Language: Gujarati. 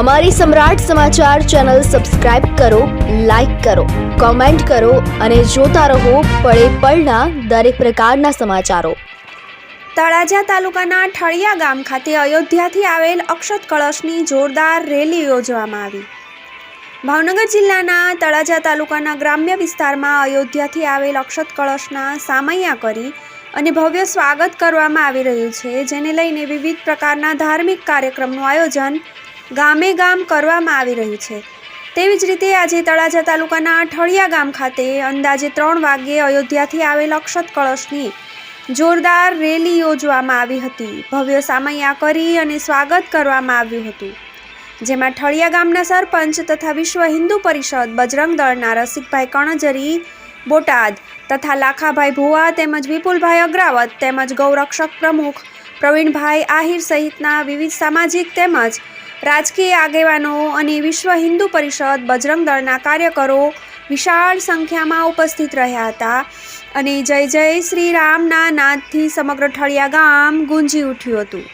અમારી સમ્રાટ સમાચાર ચેનલ સબસ્ક્રાઇબ કરો લાઈક કરો, કોમેન્ટ કરો અને જોતા રહો પળે પળના દરેક પ્રકારના સમાચારો. તળાજા તાલુકાના ઠળિયા ગામ ખાતે અયોધ્યાથી આવેલ અક્ષત કળશની જોરદાર રેલી યોજવામાં આવી. ભાવનગર જિલ્લાના તળાજા તાલુકાના ગ્રામ્ય વિસ્તારમાં અયોધ્યાથી આવેલ અક્ષત કળશના સામૈયા કરી અને ભવ્ય સ્વાગત કરવામાં આવી રહ્યું છે, જેને લઈને વિવિધ પ્રકારના ધાર્મિક કાર્યક્રમનું આયોજન ગામે ગામ કરવામાં આવી રહ્યું છે. તેવી જ રીતે આજે તળાજા તાલુકાના ઠળિયા ગામ ખાતે અંદાજે ત્રણ વાગ્યે અયોધ્યાથી આવેલ અક્ષત કળશની જોરદાર રેલી યોજવામાં આવી હતી. ભવ્ય સામૈયા કરી અને સ્વાગત કરવામાં આવ્યું હતું. જેમાં ઠળિયા ગામના સરપંચ તથા વિશ્વ હિન્દુ પરિષદ, બજરંગ દળના રસિકભાઈ કણજરી, બોટાદ તથા લાખાભાઈ ભુવા તેમજ વિપુલભાઈ અગ્રાવત તેમજ ગૌરક્ષક પ્રમુખ પ્રવીણભાઈ આહિર સહિતના વિવિધ સામાજિક તેમજ રાજકીય આગેવાનો અને વિશ્વ હિન્દુ પરિષદ બજરંગ દળના કાર્યકરો વિશાળ સંખ્યામાં ઉપસ્થિત રહ્યા હતા અને જય જય શ્રી રામના નાદથી સમગ્ર ઠળિયા ગામ ગુંજી ઉઠ્યું હતું.